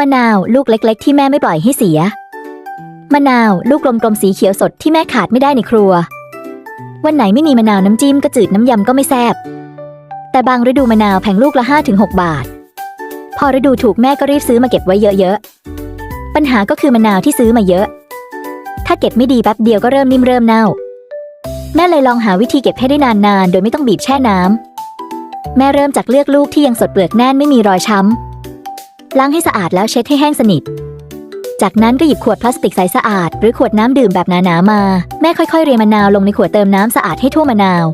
มะนาวลูกเล็ก ๆ ที่แม่ไม่ปล่อยให้เสีย มะนาวลูกกลมๆสีเขียวสดที่แม่ขาดไม่ได้ในครัว วันไหนไม่มีมะนาวน้ำจิ้มก็จืดน้ำยำก็ไม่แซ่บ แต่บางฤดูมะนาวแพงลูกละ5-6 บาท พอฤดูถูกแม่ก็รีบซื้อมาเก็บไว้เยอะๆ ปัญหาก็คือมะนาวที่ซื้อมาเยอะ ถ้าเก็บไม่ดีแป๊บเดียวก็เริ่มนิ่มเริ่มเน่า แม่เลยลองหาวิธีเก็บให้ได้นานๆ โดยไม่ต้องบีบแช่น้ำแม่เริ่มจากเลือกลูกที่ยังสดเปลือกแน่นไม่มีรอยช้ำ ล้างให้สะอาดแล้วเช็ดให้แห้งสนิท จากนั้นก็หยิบขวดพลาสติกใสสะอาด หรือขวดน้ำดื่มแบบหนาๆมา แม่ค่อยๆเรียมะนาวลงในขวดเติมน้ำสะอาดให้ทั่วมะนาว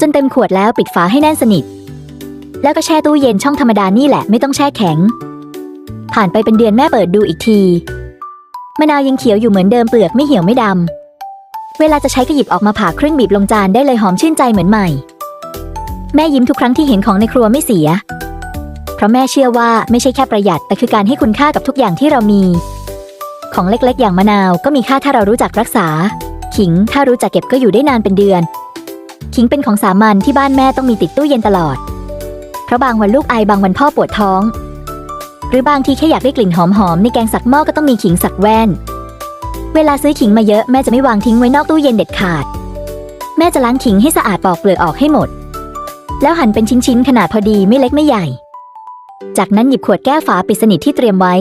จนเต็มขวดแล้วปิดฝาให้แน่นสนิท แล้วก็แช่ตู้เย็นช่องธรรมดานี่แหละไม่ต้องแช่แข็ง ผ่านไปเป็นเดือนแม่เปิดดูอีกทีมะนาวยังเขียวอยู่เหมือนเดิมเปลือกไม่เหี่ยวไม่ดำ เวลาจะใช้ก็หยิบออกมาผ่าครึ่งบีบลงจานได้เลยหอมชื่นใจเหมือนใหม่ แม่ยิ้มทุกครั้งที่เห็นของในครัวไม่เสีย เพราะแม่เชื่อว่าไม่ใช่แค่ประหยัด แต่คือการให้คุณค่ากับทุกอย่างที่เรามี ของเล็กๆ อย่างมะนาวก็มีค่าถ้าเรารู้จักรักษา ขิงถ้ารู้จักเก็บก็อยู่ได้นานเป็นเดือน ขิงเป็นของสามัญที่บ้านแม่ต้องมีติดตู้เย็นตลอด เพราะบางวันลูกไอบางวันพ่อปวดท้อง หรือบางทีแค่อยากได้กลิ่นหอมๆในแกงสักหม้อก็ต้องมีขิงสักแว่น เวลาซื้อขิงมาเยอะแม่จะไม่วางทิ้งไว้นอกตู้เย็นเด็ดขาด แม่จะล้างขิงให้สะอาดปอกเปลือกออกให้หมดแล้วหั่นเป็นชิ้นๆ ขนาดพอดีไม่เล็กไม่ใหญ่ จากนั้นหยิบขวดแก้วฝาปิดสนิทที่เตรียมไว้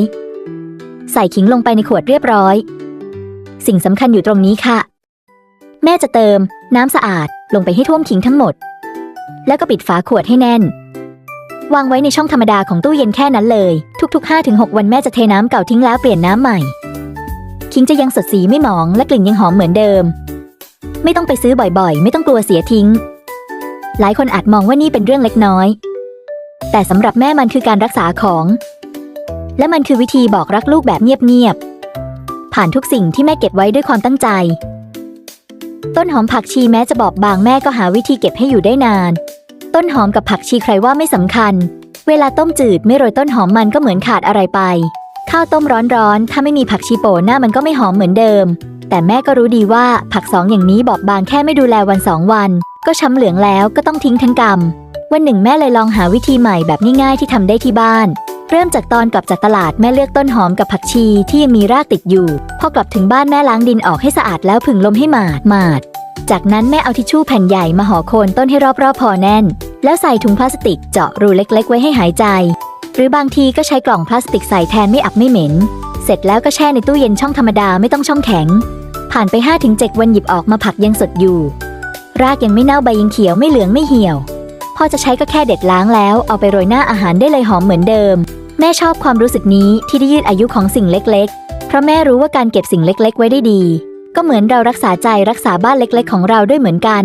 ใส่ขิงลงไปในขวดเรียบร้อย สิ่งสำคัญอยู่ตรงนี้ค่ะ แม่จะเติม น้ำสะอาดลงไปให้ท่วมขิงทั้งหมด แล้วก็ปิดฝาขวดให้แน่น วางไว้ในช่องธรรมดาของตู้เย็นแค่นั้นเลย ทุก ๆ 5-6 วันแม่จะเทน้ำเก่าทิ้งแล้วเปลี่ยนน้ำใหม่ ขิงจะยังสดสีไม่หมองและกลิ่นยังหอมเหมือนเดิม ไม่ต้องไปซื้อบ่อยๆ ไม่ต้องกลัวเสียทิ้ง หลายคนอาจมองว่านี่เป็นเรื่องเล็กน้อย แต่สำหรับแม่มันคือการรักษาของ และมันคือวิธีบอกรักลูกแบบเงียบๆ ผ่านทุกสิ่งที่แม่เก็บไว้ด้วยความตั้งใจ ต้นหอมผักชีแม้จะบอบบางแม่ก็หาวิธีเก็บให้อยู่ได้นาน ต้นหอมกับผักชีใครว่าไม่สำคัญ เวลาต้มจืดไม่โรยต้นหอมมันก็เหมือนขาดอะไรไป ข้าวต้มร้อนๆ ถ้าไม่มีผักชีโปะหน้ามันก็ไม่หอมเหมือนเดิม แต่แม่ก็รู้ดีว่าผักสองอย่างนี้บอบบางแค่ไม่ดูแลวันสองวัน ก็ช้ำเหลืองแล้วก็ต้องทิ้งทั้งกำ วันหนึ่งแม่เลยลองหาวิธีใหม่แบบง่ายๆที่ทำได้ที่บ้าน เริ่มจากตอนกลับจากตลาดแม่เลือกต้นหอมกับผักชีที่ยังมีรากติดอยู่ พอกลับถึงบ้านแม่ล้างดินออกให้สะอาดแล้วผึ่งลมให้หมาดหมาด จากนั้นแม่เอาทิชชู่แผ่นใหญ่มาห่อโคนต้นให้รอบๆพอแน่น แล้วใส่ถุงพลาสติกเจาะรูเล็กๆ ไว้ให้หายใจ หรือบางทีก็ใช้กล่องพลาสติกใส่แทนไม่อับไม่เหม็น เสร็จแล้วก็แช่ในตู้เย็นช่องธรรมดาไม่ต้องช่องแข็ง ผ่านไป5-7วันหยิบออกมาผักยังสดอยู่ รากยังไม่เน่าใบยังเขียวไม่เหลืองไม่เหี่ยว พ่อจะใช้ก็แค่เด็ดล้างแล้ว เอาไปโรยหน้าอาหารได้เลยหอมเหมือนเดิม แม่ชอบความรู้สึกนี้ที่ได้ยืดอายุของสิ่งเล็กๆ เพราะแม่รู้ว่าการเก็บสิ่งเล็กๆ ไว้ได้ดี ก็เหมือนเรารักษาใจรักษาบ้านเล็กๆ ของเราด้วยเหมือนกัน